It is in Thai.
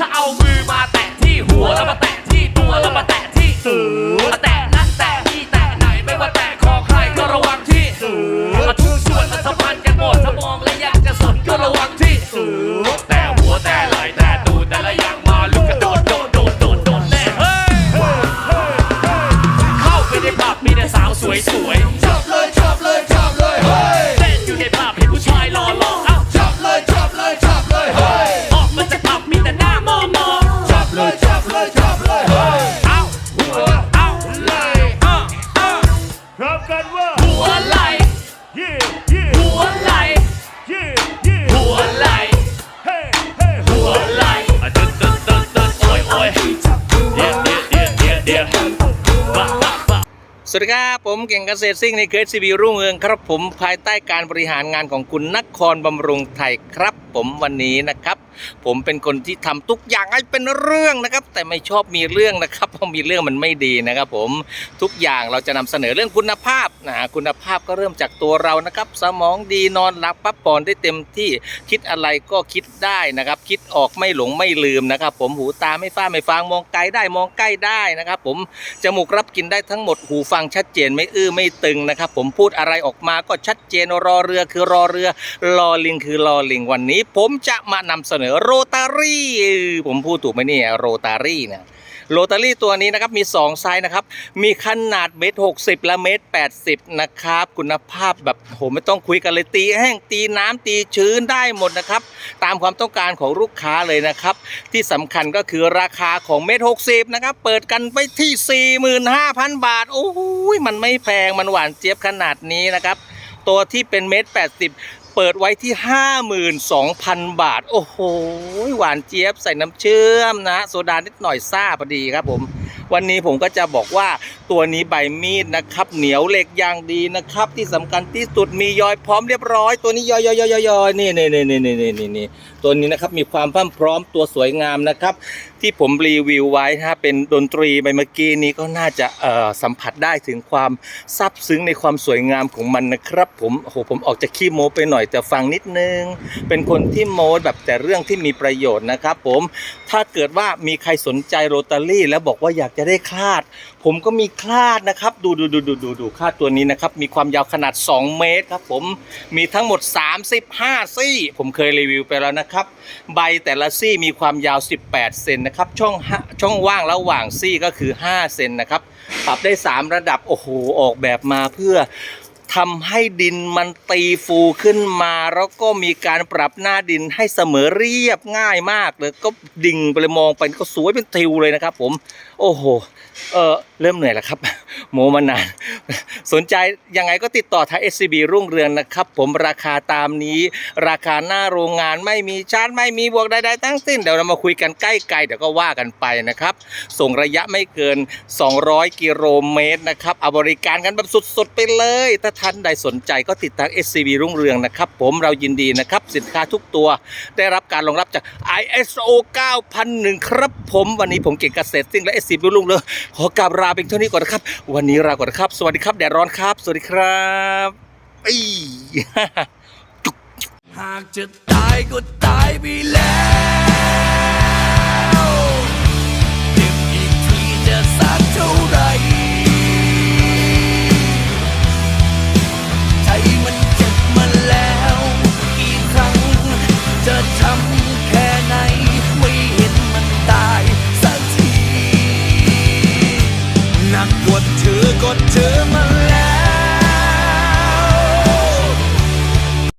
ถ้าเอามือมาแตะที่หัวแล้วมาแตะที่ตัวแล้วมาแตะที่ตูด ดโอ้ยโอ้ยเดี๋ยวเดี๋ยวเดี๋ยวเดี๋ยวเดี๋ยวบ้าบ้าบ้าสวัสดีครับ ผมเก่งเกษตรซิ่งในเคสซีบีรุ่งเรืองครับผมภายใต้การบริหารงานของคุณนครบำรุงไทยครับผมวันนี้นะครับ ผมเป็นคนที่ทำทุกอย่างให้เป็นเรื่องนะครับ แต่ไม่ชอบมีเรื่องนะครับเพราะมีเรื่องมันไม่ดีนะครับ ผมทุกอย่างเราจะนำเสนอเรื่องคุณภาพนะคุณภาพก็เริ่มจากตัวเรานะครับ สมองดีนอนหลับพักผ่อนได้เต็มที่คิดอะไรก็คิดได้นะครับ คิดออกไม่หลงไม่ลืมนะครับ ผมหูตาไม่ฟ้าไม่ฟางมองไกลได้มองใกล้ได้นะครับ ผมจมูกรับกินได้ทั้งหมดหูฟังชัดเจนไม่อื้อไม่ตึงนะครับ ผมพูดอะไรออกมาก็ชัดเจนรอเรือคือรอเรือรอลิงคือรอลิงวันนี้ ผมจะมานำเสนอโรตารี่ผมพูดถูกไหมเนี่ยโรตารี่เนี่ยโรตารี่ตัวนี้นะครับมี 2 ไซส์นะครับ มีขนาดเมตรหกสิบและเมตรแปดสิบนะครับ คุณภาพแบบโหไม่ต้องคุยกันเลยตีแห้งตีน้ำตีชื้นได้หมดนะครับ ตามความต้องการของลูกค้าเลยนะครับ ที่สำคัญก็คือราคาของเมตรหกสิบนะครับ เปิดกันไปที่45,000บาท โอ้ยมันไม่แพงมันหวานเจี๊ยบขนาดนี้นะครับ ตัวที่เป็นเมตรแปดสิบ เปิดไว้ที่ 52,000 บาท โอ้โห หวานเจี๊ยบใส่น้ำเชื่อมนะ โซดานิดหน่อยซ่าพอดีครับผม วันนี้ผมก็จะบอกว่า ตัวนี้ใบมีดนะครับ เหนียวเหล็กอย่างดีนะครับ ที่สำคัญที่สุดมียอยพร้อมเรียบร้อย ตัวนี้ยอยยอยยอยนี่นี่นี่นี่นี่นี่นี่ตัวนี้นะครับมีความพร้อมพร้อมตัวสวยงามนะครับ ที่ผมรีวิวไว้นะเป็นดนตรีไปเมื่อกี้นี้ก็น่าจะเอ่อสัมผัสได้ถึงความซับซึ้งในความสวยงามของมันนะครับ ผมโอ้หผมออกจากขี้โม้ไปหน่อยแต่ฟังนิดนึง เป็นคนที่โม้แบบแต่เรื่องที่มีประโยชน์นะครับ ผมถ้าเกิดว่ามีใครสนใจโรตารี่ แล้วบอกว่าอยากจะได้คลาด ผมก็มีคลาดนะครับ ดูดูดูดูดูดูคลาดตัวนี้นะครับ มีความยาวขนาด 2 เมตรครับผมมีทั้งหมด 35 ซี่ ผมเคยรีวิวไปแล้วนะครับ ใบแต่ละซี่มีความยาว 18 เซนนะครับ ช่องห้าช่องว่างระหว่างซี่ก็คือ 5 เซนนะครับ ปรับได้ 3 ระดับ โอ้โห ออกแบบมาเพื่อ ทำให้ดินมันตีฟูขึ้นมา แล้วก็มีการปรับหน้าดินให้เสมอเรียบง่ายมากเลยก็ดิ่งไปเลยมองไปก็สวยเป็นทิวเลยนะครับ ผม โอ้โหเออเริ่มเหนื่อยแล้วครับ โมมานานสนใจยังไงก็ติดต่อทาง SCB รุ่งเรืองนะครับ ผมราคาตามนี้ ราคาหน้าโรงงานไม่มีชาร์จไม่มีบวกใดๆทั้งสิ้นเดี๋ยวเรามาคุยกันใกล้ไกลเดี๋ยวก็ว่ากันไปนะครับ ส่งระยะไม่เกิน 200 กิโลเมตรนะครับเอาบริการกันแบบสุดๆไปเลยถ้าท่านใดสนใจก็ติดตาม SCB รุ่งเรืองนะครับ ผมเรายินดีนะครับ สินค้าทุกตัวได้รับการรองรับจาก ISO 9001 ครับผมวันนี้ผมเก่งเกษตรซิ่งและ SCB รุ่งเรืองขอกราบลาเพียงเท่านี้ก่อนนะครับ วันนี้ลาก่อนนะครับ สวัสดีครับแดดร้อนครับ สวัสดีครับอีหากจะตายก็ตายไปแล้ว